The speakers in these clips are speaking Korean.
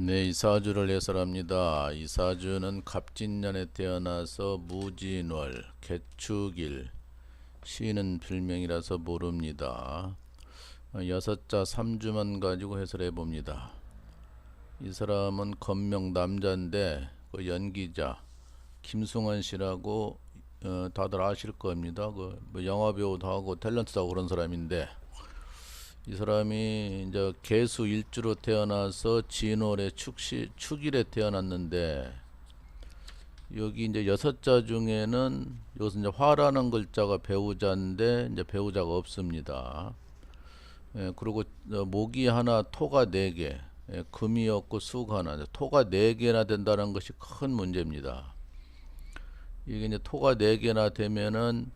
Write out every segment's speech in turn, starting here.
네, 이사주를 해설합니다. 이사주는 갑진년에 태어나서 무진월, 개축일, 시는 필명이라서 모릅니다. 어, 여섯자 삼주만 가지고 해설해 봅니다. 이 사람은 건명 남자인데 그 연기자 김승환 씨라고 어, 다들 아실 겁니다. 그 뭐 영화 배우도 하고 탤런트도 그런 사람인데 이 사람이 이제 개수 일주로 태어나서 진월의 축시 축일에 태어났는데 여기 이제 여섯 자 중에는 여기서 이제 화라는 글자가 배우자인데 이제 배우자가 없습니다. 예, 그리고 어, 목이 하나, 토가 네 개, 예, 금이 없고 수가 하나, 토가 네 개나 된다는 것이 큰 문제입니다. 이게 이제 토가 네 개나 되면은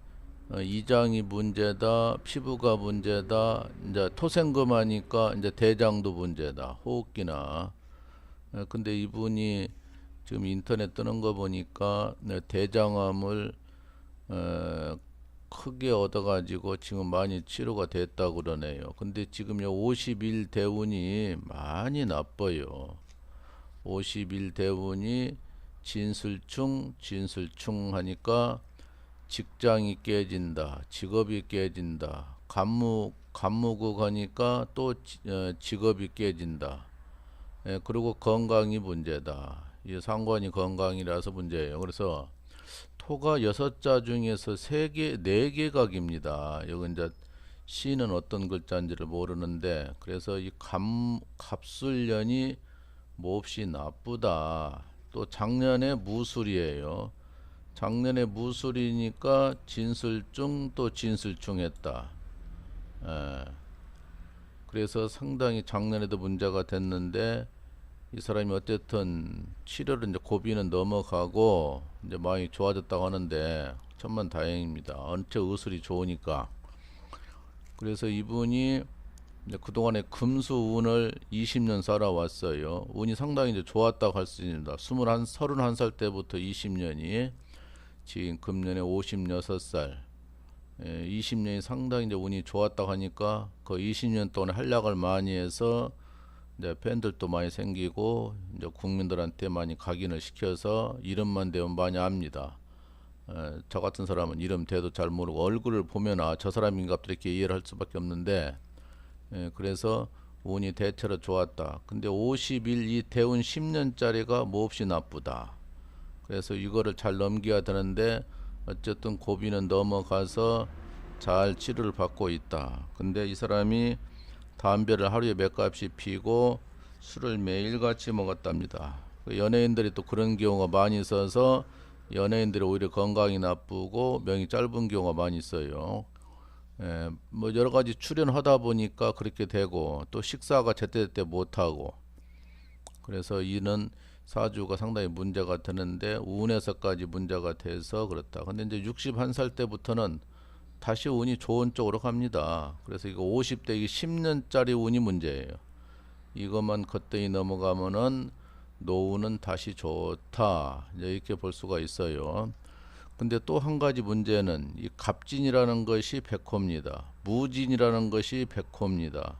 어, 이장이 문제다, 피부가 문제다, 이제 토생금하니까 이제 대장도 문제다, 호흡기나. 어, 근데 이분이 지금 인터넷 뜨는 거 보니까 네, 대장암을 어, 크게 얻어가지고 지금 많이 치료가 됐다고 그러네요. 근데 지금 요 50일 대운이 많이 나빠요. 50일 대운이 진술충, 진술충 하니까 직장이 깨진다, 직업이 깨진다, 간무 간무국 하니까 또 지- 어, 직업이 깨진다. 예, 그리고 건강이 문제다. 이 상관이 건강이라서 문제예요. 그래서 토가 여섯 자 중에서 세 개, 네 개각입니다. 여기 이제 시는 어떤 글자인지를 모르는데 그래서 이 갑, 갑술년이 몹시 나쁘다. 또 작년에 무술이에요. 작년에 무술이니까 진술중 또 진술충했다. 예. 그래서 상당히 작년에도 문제가 됐는데 이 사람이 어쨌든 치료를 이제 고비는 넘어가고 이제 많이 좋아졌다고 하는데 천만 다행입니다. 언제 의술이 좋으니까. 그래서 이분이 그동안에 금수 운을 20년 살아왔어요. 운이 상당히 이제 좋았다고 할 수 있습니다. 21, 31살 때부터 20년이 지금 금년에 56살. 예, 20년이 상당히 이제 운이 좋았다고 하니까 그 20년 동안 활약을 많이 해서 이제 팬들도 많이 생기고 이제 국민들한테 많이 각인을 시켜서 이름만 대면 많이 압니다. 에, 저 같은 사람은 이름 대도 잘 모르고 얼굴을 보면 아 저 사람인가 또 이렇게 이해를 할 수밖에 없는데 에, 그래서 운이 대체로 좋았다. 근데 50일 이 대운 10년짜리가 몹시 나쁘다. 그래서 이거를 잘 넘겨야 되는데 어쨌든 고비는 넘어가서 잘 치료를 받고 있다. 근데 이 사람이 담배를 하루에 몇 갑씩 피고 술을 매일같이 먹었답니다. 그 연예인들이 또 그런 경우가 많이 있어서 연예인들이 오히려 건강이 나쁘고 명이 짧은 경우가 많이 있어요. 예, 뭐 여러 가지 출연하다 보니까 그렇게 되고 또 식사가 제때제때 못하고 그래서 이는 사주가 상당히 문제가 되는데 운에서까지 문제가 돼서 그렇다. 근데 이제 61살 때부터는 다시 운이 좋은 쪽으로 갑니다. 그래서 이거 50대 이게 10년짜리 운이 문제예요. 이것만 겉더니 넘어가면은 노후는 다시 좋다. 이렇게 볼 수가 있어요. 근데 또 한 가지 문제는 이 갑진이라는 것이 백호입니다. 무진이라는 것이 백호입니다.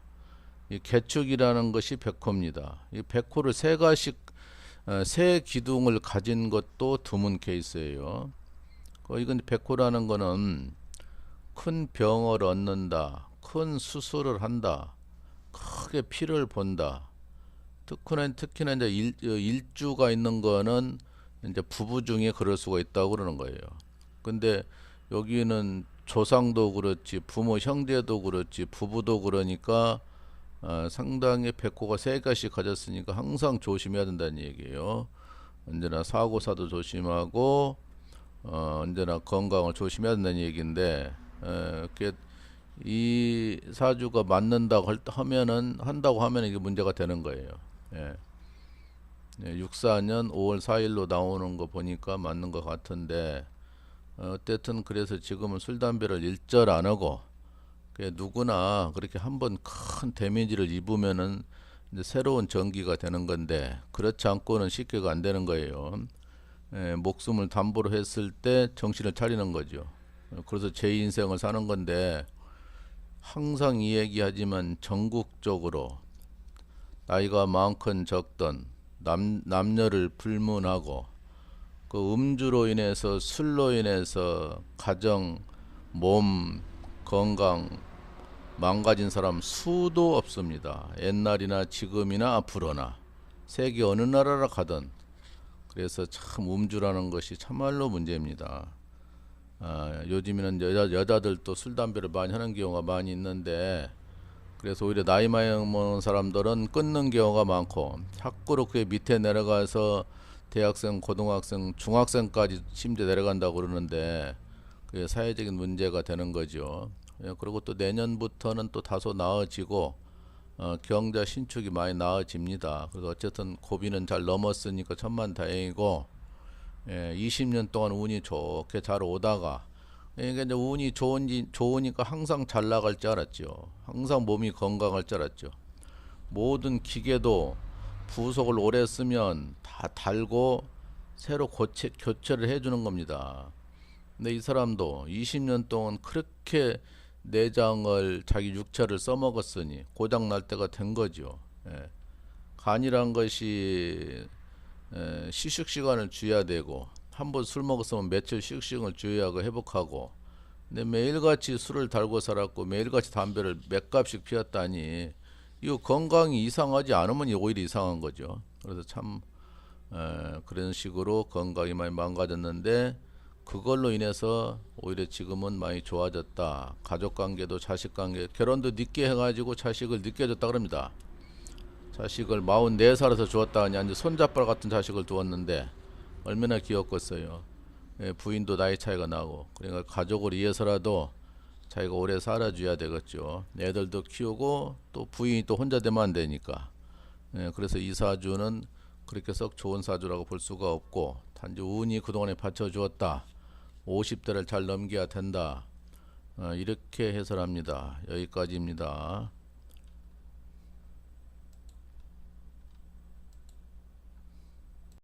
이 개축이라는 것이 백호입니다. 이 백호를 세 가지 어, 세 기둥을 가진 것도 드문 케이스예요. 그 이건 백호라는 거는 큰 병을 얻는다, 큰 수술을 한다, 크게 피를 본다. 특히나 특히나 이제 일, 어, 일주가 있는 거는 이제 부부 중에 그럴 수가 있다고 그러는 거예요. 근데 여기는 조상도 그렇지, 부모 형제도 그렇지, 부부도 그러니까 어, 상당히 백호가 세 가지 가졌으니까 항상 조심해야 된다는 얘기예요. 언제나 사고사도 조심하고 어, 언제나 건강을 조심해야 된다는 얘기인데 에, 그게 이 사주가 맞는다고 할, 하면은 한다고 하면 이게 문제가 되는 거예요. 예. 예, 64년 5월 4일로 나오는 거 보니까 맞는 것 같은데 어, 어쨌든 그래서 지금은 술 담배를 일절 안 하고 그 누구나 그렇게 한번 큰 데미지를 입으면은 새로운 전기가 되는 건데 그렇지 않고는 쉽게가 안 되는 거예요. 예, 목숨을 담보로 했을 때 정신을 차리는 거죠. 어, 그래서 제 인생을 사는 건데 항상 이 얘기하지만 전국적으로 나이가 많건 적던 남, 남녀를 불문하고 그 음주로 인해서 술로 인해서 가정, 몸, 건강 망가진 사람 수도 없습니다. 옛날이나 지금이나 앞으로나 세계 어느 나라라 가든 그래서 참 음주라는 것이 참말로 문제입니다. 아, 요즘에는 여자 여자들도 술 담배를 많이 하는 경우가 많이 있는데 그래서 오히려 나이 먹는 사람들은 끊는 경우가 많고 자꾸로 그 밑에 내려가서 대학생, 고등학생, 중학생까지 심지어 내려간다고 그러는데 그게 사회적인 문제가 되는 거죠. 예, 그리고 또 내년부터는 또 다소 나아지고 어, 경제 신축이 많이 나아집니다. 그래서 어쨌든 고비는 잘 넘었으니까 천만 다행이고 예, 20년 동안 운이 좋게 잘 오다가 그러니까 이제 운이 좋은지 좋으니까 항상 잘 나갈 줄 알았죠. 항상 몸이 건강할 줄 알았죠. 모든 기계도 부속을 오래 쓰면 다 달고 새로 고체, 교체를 해주는 겁니다. 근데 이 사람도 20년 동안 그렇게 내장을 자기 육체를 써먹었으니 고장 날 때가 된 거죠. 예. 간이란 것이 에, 시식 시간을 줘야 되고 한 번 술 먹었으면 며칠 시식 시간을 줘야 하고 회복하고 근데 매일같이 술을 달고 살았고 매일같이 담배를 몇 갑씩 피웠다니 이거 건강이 이상하지 않으면 이 오히려 이상한 거죠. 그래서 참 에, 그런 식으로 건강이 많이 망가졌는데 그걸로 인해서 오히려 지금은 많이 좋아졌다. 가족 관계도 자식 관계 결혼도 늦게 해가지고 자식을 늦게 줬다 그럽니다. 자식을 44살에서 주었다 하니 이제 손잡발 같은 자식을 두었는데 얼마나 귀엽겠어요. 예, 부인도 나이 차이가 나고 그러니까 가족을 위해서라도 자기가 오래 살아줘야 되겠죠. 애들도 키우고 또 부인이 또 혼자 되면 안 되니까. 예, 그래서 이 사주는 그렇게 썩 좋은 사주라고 볼 수가 없고 단지 운이 그동안에 받쳐주었다. 50대를 잘 넘겨야 된다. 어, 이렇게 해설합니다. 여기까지입니다.